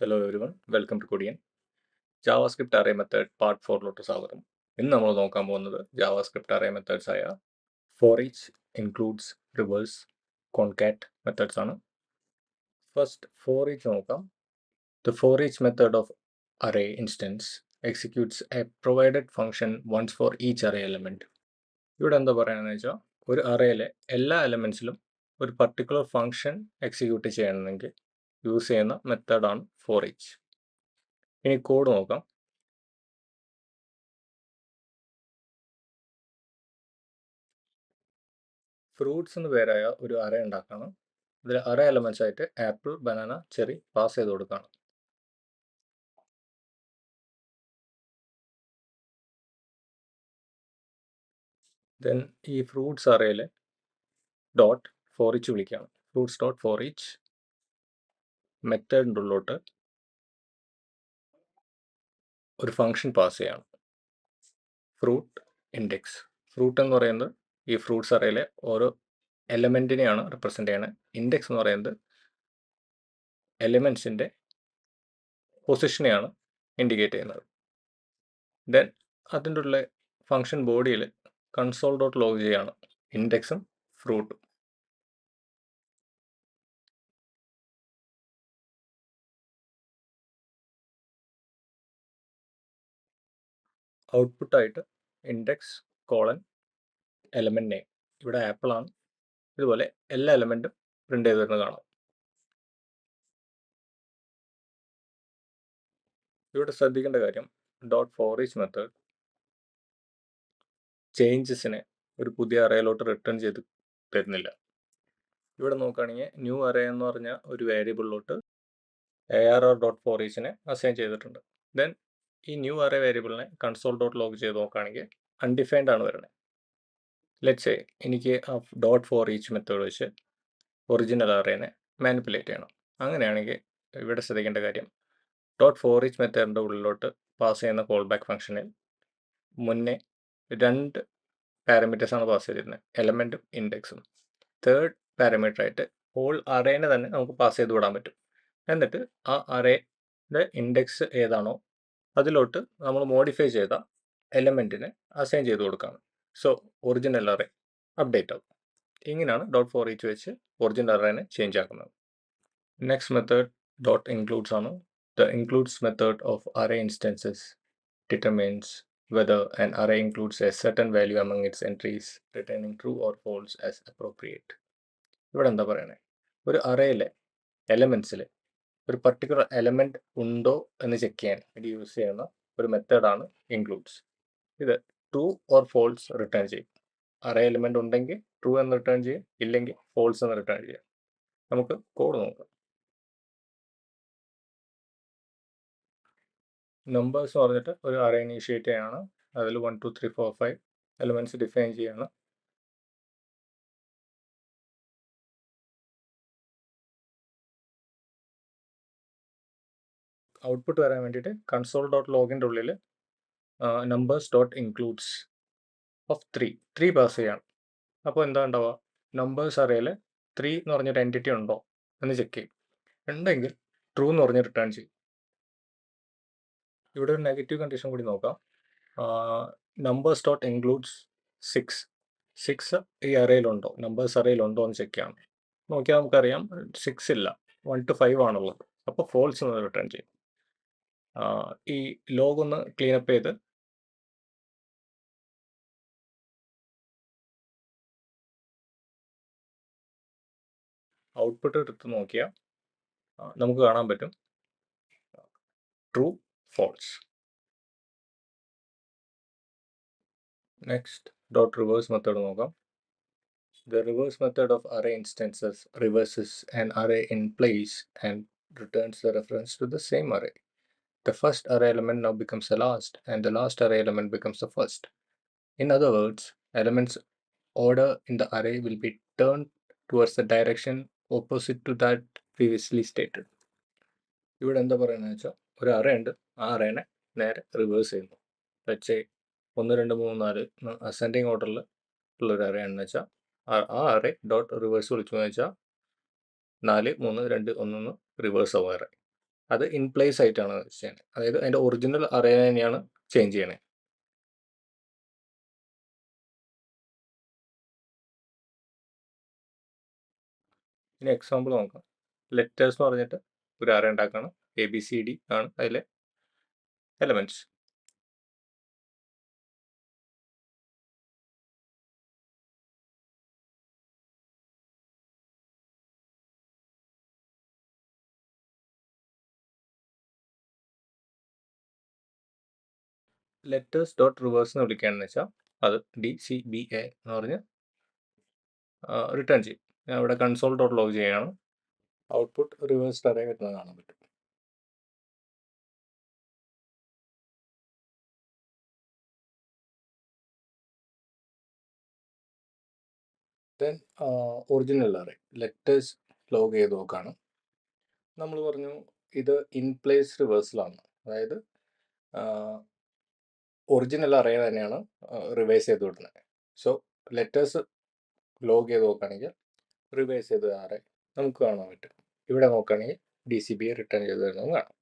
Hello everyone welcome to കൊടിയൻ JavaScript array method part ഫോറിലോട്ട് സ്വാഗതം. ഇന്ന് നമ്മൾ നോക്കാൻ പോകുന്നത് ജാവാസ്ക്രിപ്റ്റ് അറേ മെത്തേഡ്സ് ആയ for each includes reverse concat methods ആണ്. ഫസ്റ്റ് ഫോർ ഈച്ച് നോക്കാം. The for each method of array instance executes a provided function once for each array element ഇവിടെ എന്താ പറയുകയെന്ന് വെച്ചാൽ ഒരു അറേയിലെ എല്ലാ എലമെൻസിലും ഒരു പർട്ടിക്കുലർ ഫംഗ്ഷൻ എക്സിക്യൂട്ട് ചെയ്യണമെങ്കിൽ യൂസ് ചെയ്യുന്ന മെത്തേഡാണ് ഫോർ ഈച്ച് ഇനി കോഡ് നോക്കാം. ഫ്രൂട്ട്സ് എന്ന് പേരായ ഒരു അറ ഉണ്ടാക്കാണ്. ഇതിൽ അറേ എലമെന്റ്സ് ആയിട്ട് ആപ്പിൾ ബനാന ചെറി പാസ് ചെയ്ത് കൊടുക്കുകയാണ് ദെൻ ഈ ഫ്രൂട്ട്സ് അറയിൽ ഡോട്ട് ഫോർ ഇച്ച് വിളിക്കുകയാണ് ഫ്രൂട്ട്സ് ഡോട്ട് ഫോർ ഈച്ച് മെത്തേഡിന്റെ ഉള്ളിലോട്ട് ഒരു ഫങ്ഷൻ പാസ് ചെയ്യാണ്. ഫ്രൂട്ട് ഇൻഡെക്സ് ഫ്രൂട്ട് എന്ന് പറയുന്നത് ഈ ഫ്രൂട്ട്സ് അറയിലെ ഓരോ എലമെന്റിനെയാണ് റിപ്രസെന്റ് ചെയ്യുന്നത് ഇൻഡെക്സ് എന്ന് പറയുന്നത് എലിമെൻസിന്റെ പൊസിഷനെയാണ് ഇൻഡിക്കേറ്റ് ചെയ്യുന്നത്. ദെൻ അതിന്റെ ഉള്ള ഫങ്ഷൻ ബോഡിയിൽ കൺസോൾ ഡോട്ട് ലോഗ് ചെയ്യാണ്. ഇൻഡെക്സും ഫ്രൂട്ടും ഔട്ട്പുട്ടായിട്ട് ഇൻഡെക്സ് കോളൻ എലമെന്റ് നെയിം ഇവിടെ ആപ്പിൾ ആണ്. ഇതുപോലെ എല്ലാ എലമെന്റും പ്രിന്റ് ചെയ്ത് വരുന്നത് കാണാം. ഇവിടെ ശ്രദ്ധിക്കേണ്ട കാര്യം ഡോട്ട് ഫോർ ഈച്ച് മെത്തേഡ് ചേഞ്ചസിനെ ഒരു പുതിയ അറയിലോട്ട് റിട്ടേൺ ചെയ്ത് തരുന്നില്ല. ഇവിടെ നോക്കുകയാണെങ്കിൽ ന്യൂ അറേ എന്ന് പറഞ്ഞ ഒരു വേരിയബിളിലോട്ട് A R R dot for ഈച്ചിനെ assign ചെയ്തിട്ടുണ്ട്. ദെൻ ഈ ന്യൂ അറേ വേരിയബിളിനെ കൺസോൾ ഡോട്ട് ലോഗ് ചെയ്ത് നോക്കുകയാണെങ്കിൽ അൺഡിഫൈൻഡ് ആണ് വരുന്നത് ലെറ്റ്സ് എനിക്ക് ആ ഡോട്ട് ഫോർ ഈച്ച് മെത്തേഡ് വെച്ച് ഒറിജിനൽ അറേനെ മാനിപ്പുലേറ്റ് ചെയ്യണം. അങ്ങനെയാണെങ്കിൽ ഇവിടെ ശ്രദ്ധിക്കേണ്ട കാര്യം ഡോട്ട് ഫോർ ഈച്ച് മെത്തേഡിന്റെ ഉള്ളിലോട്ട് പാസ് ചെയ്യുന്ന കോൾ ബാക്ക് ഫംഗ്ഷനിൽ മുന്നേ രണ്ട് പാരാമീറ്റേഴ്സ് ആണ് പാസ് ചെയ്തിരുന്നത് എലമെന്റും ഇൻഡെക്സും തേർഡ് പാരാമീറ്റർ ആയിട്ട് ഹോൾ അറേനെ തന്നെ നമുക്ക് പാസ് ചെയ്ത് വിടാൻ പറ്റും. എന്നിട്ട് ആ അറേയുടെ ഇൻഡെക്സ് ഏതാണോ അതിലോട്ട് നമ്മൾ മോഡിഫൈ ചെയ്ത എലമെന്റിനെ അസൈൻ ചെയ്ത് കൊടുക്കുകയാണ് സോ ഒറിജിനൽ അറേ അപ്ഡേറ്റ് ആവും. ഇങ്ങനെയാണ് ഡോട്ട് ഫോർ ഈച്ച് വെച്ച് ഒറിജിനൽ അറേനെ ചേഞ്ച് ആക്കുന്നത്. നെക്സ്റ്റ് മെത്തേഡ് ഡോട്ട് ഇൻക്ലൂഡ്സ് ആണ്. The includes method of array instances determines whether an array includes a certain value among its entries returning true or false as appropriate ഇവിടെ എന്താ പറയണേ? ഒരു അറേയിലെ എലമെൻസിൽ ഒരു particular element ഉണ്ടോ എന്ന് ചെക്ക് ചെയ്യാൻ വേണ്ടി യൂസ് ചെയ്യുന്ന ഒരു മെത്തേഡാണ് ഇൻക്ലൂഡ്സ് ഇത് ട്രൂ ഓർ ഫോൾസ് റിട്ടേൺ ചെയ്യും. അറേ എലമെന്റ് ഉണ്ടെങ്കിൽ ട്രൂ എന്ന് റിട്ടേൺ ചെയ്യും ഇല്ലെങ്കിൽ ഫോൾസ് എന്ന് റിട്ടേൺ ചെയ്യാം. നമുക്ക് കോഡ് നോക്കാം. നമ്പേഴ്സ് പറഞ്ഞിട്ട് ഒരു അറേ ഇനീഷ്യേറ്റ് ചെയ്യാണ്. അതിൽ one two three four five elements define ചെയ്യാണ്. ഔട്ട്പുട്ട് വരാൻ വേണ്ടിയിട്ട് കൺസോൾ ഡോട്ട് ലോഗിന്റെ ഉള്ളിൽ numbers dot includes of three three pass ചെയ്യാണ്. അപ്പോൾ എന്താ ഉണ്ടാവുക? നമ്പേഴ്സ് അറിയൽ ത്രീ എന്ന് പറഞ്ഞൊരു എന്റിറ്റി ഉണ്ടോ എന്ന് ചെക്ക് ചെയ്യും. ഉണ്ടെങ്കിൽ ട്രൂ എന്ന് പറഞ്ഞ് റിട്ടേൺ ചെയ്യും. ഇവിടെ ഒരു നെഗറ്റീവ് കണ്ടീഷൻ കൂടി നോക്കാം. Numbers dot includes six six ഈ അറയിലുണ്ടോ നമ്പേഴ്സ് അറയിലുണ്ടോ എന്ന് ചെക്ക് ചെയ്യാം നോക്കിയാൽ നമുക്കറിയാം. സിക്സ് ഇല്ല. വൺ ടു ഫൈവ് ആണുള്ളത്. അപ്പോൾ ഫോൾസ് എന്ന് റിട്ടേൺ ചെയ്യും. ഈ ലോഗ് ഒന്ന് ക്ലീനപ്പ് ചെയ്ത് ഔട്ട്പുട്ട് എടുത്ത് നോക്കിയാൽ നമുക്ക് കാണാൻ പറ്റും true false. Next, dot reverse method നോക്കാം The reverse method of array instances reverses an array in place and returns the reference to the same array. The first array element now becomes the last, and the last array element becomes the first. In other words, elements order in the array will be turned towards the direction opposite to that previously stated. ഇവിടെ എന്താ പറയുന്നത് വെച്ചാൽ ഒരു array ഉണ്ട് ആ അറേനെ നേരെ reverse ചെയ്യുന്നു പക്ഷേ ഒന്ന് രണ്ട് മൂന്ന് നാല് അസെൻഡിങ് ഓർഡറിൽ ഉള്ള ഒരു അറേ ആണെന്ന് വെച്ചാൽ ആ അറേ ഡോട്ട് റിവേഴ്സ് വിളിച്ചു എന്ന് വെച്ചാൽ നാല് മൂന്ന് രണ്ട് ഒന്നൊന്ന് റിവേഴ്സ് ആവും അറേ അത് ഇൻ പ്ലേസ് ആയിട്ടാണ് ചെയ്യുന്നത്. അതായത് അതിന്റെ ഒറിജിനൽ അറേ തന്നെയാണ് ചേഞ്ച് ചെയ്യണേ. ഇനി എക്സാമ്പിൾ നോക്കാം. ലെറ്റേഴ്സ് എന്ന് പറഞ്ഞിട്ട് ഒരു അറേ ഉണ്ടാക്കണം. എ ബി സി ഡി ആണ് അതിലെ എലമെന്റ്സ് ലെറ്റേഴ്സ് ഡോട്ട് റിവേഴ്സ് എന്ന് വിളിക്കുകയാണെന്ന് വെച്ചാൽ അത് ഡി സി ബി എ എന്ന് പറഞ്ഞ് റിട്ടേൺ ചെയ്യും. ഞാൻ ഇവിടെ കൺസോൾ ഡോട്ട് ലോഗ് ചെയ്യുകയാണ് ഔട്ട്പുട്ട് റിവേഴ്സ് അറേ വരുന്നത് കാണാൻ പറ്റും. Then original array letters log ചെയ്ത് നോക്കാണ്. നമ്മൾ പറഞ്ഞു ഇത് ഇൻ പ്ലേസ് റിവേഴ്സലാണ് അതായത് ഒറിജിനൽ അറേ തന്നെയാണ് റിവേഴ്സ് ചെയ്ത് വിടുന്നത്. സോ ലെറ്റേഴ്സ് ലോഗ് ചെയ്ത് നോക്കുകയാണെങ്കിൽ റിവേഴ്സ് ചെയ്ത് അറേ നമുക്ക് കാണാൻ പറ്റും. ഇവിടെ നോക്കുകയാണെങ്കിൽ ഡി സി ബി റിട്ടേൺ ചെയ്ത് തരുന്നതും കാണാം.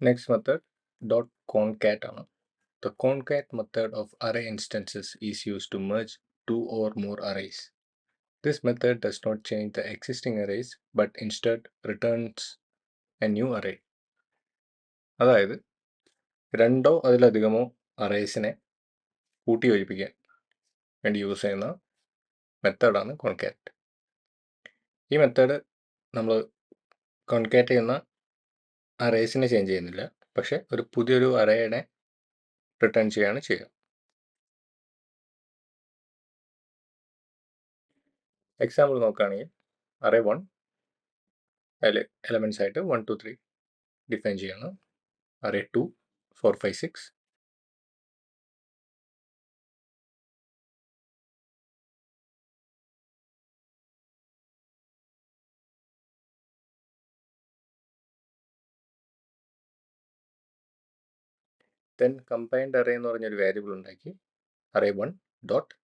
Next method dot concat ആണ്. The concat method of array instances is used to merge two or more arrays. This method does not change the existing arrays but instead returns a new array. അതായത് രണ്ടോ അതിലധികമോ അറേസിനെ കൂട്ടി യോജിപ്പിക്കാൻ വേണ്ടി use ചെയ്യുന്ന മെത്തേഡാണ് കോൺകാറ്റ് ഈ method നമ്മൾ കോൺകാറ്റ് ചെയ്യുന്ന അറേസിനെ ചേഞ്ച് ചെയ്യുന്നില്ല. പക്ഷെ ഒരു പുതിയൊരു അറേനെ റിട്ടേൺ ചെയ്യുകയാണ് ചെയ്യുക. എക്സാമ്പിൾ നോക്കുകയാണെങ്കിൽ അറേ വൺ അതിൽ എലമെന്റ്സ് ആയിട്ട് വൺ ടു ത്രീ ഡിഫൈൻ ചെയ്യാണ് array two four five six then combined array എന്ന് പറഞ്ഞൊരു വേരിയബിൾ ഉണ്ടാക്കി array one dot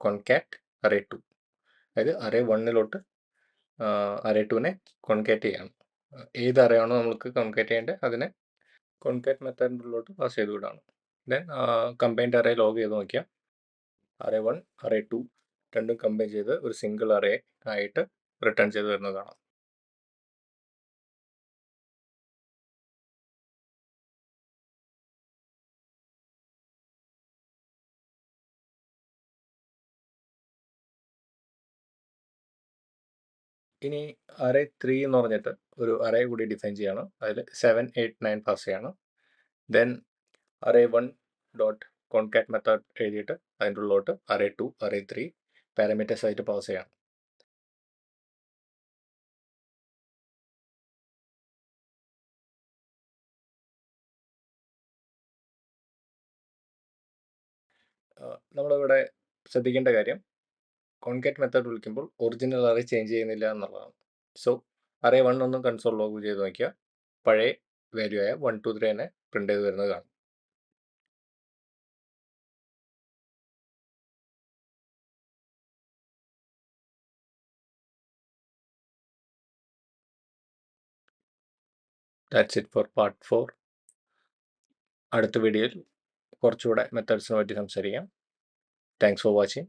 concat array two അതായത് അറേ വണ്ണിലോട്ട് അറേ ടുവിനെ കോൺകാറ്റ് ചെയ്യണം. ഏത് അറയാണോ നമുക്ക് കോൺകാറ്റ് ചെയ്യേണ്ടത് അതിനെ കോൺകാറ്റ് മെത്തേഡിലോട്ട് പാസ് ചെയ്ത് വിടാണ്. ദെൻ കമ്പൈൻഡ് അറേ ലോഗ് ചെയ്ത് നോക്കിയാൽ അറേ വൺ അറേ ടു രണ്ടും കമ്പൈൻ ചെയ്ത് ഒരു സിംഗിൾ അറേ ആയിട്ട് റിട്ടേൺ ചെയ്ത് വരുന്നതാണ്. ഇനി അറേ ത്രീ എന്ന് പറഞ്ഞിട്ട് ഒരു അറേ കൂടി ഡിഫൈൻ ചെയ്യണം. അതിൽ സെവൻ എയ്റ്റ് നയൻ പാസ് ചെയ്യണം. Then array one dot concat method എഴുതിയിട്ട് അതിന്റെ ഉള്ളിലോട്ട് array two array three parameters ആയിട്ട് പാസ് ചെയ്യണം. നമ്മളിവിടെ ശ്രദ്ധിക്കേണ്ട കാര്യം കോൺകാറ്റ് മെത്തേഡ് വിളിക്കുമ്പോൾ ഒറിജിനൽ അറേ ചേഞ്ച് ചെയ്യുന്നില്ല എന്നുള്ളതാണ്. സോ അറേ വൺ ഒന്നും കൺസോൾ ലോഗ് ചെയ്ത് നോക്കിയാൽ പഴയ വാല്യൂ ആയ വൺ ടു ത്രീ തന്നെ പ്രിന്റ് ചെയ്ത് വരുന്നത് കാണും. That's it for part four അടുത്ത വീഡിയോയിൽ കുറച്ചുകൂടെ മെത്തേഡ്സിനെ പറ്റി സംസാരിക്കാം. Thanks for watching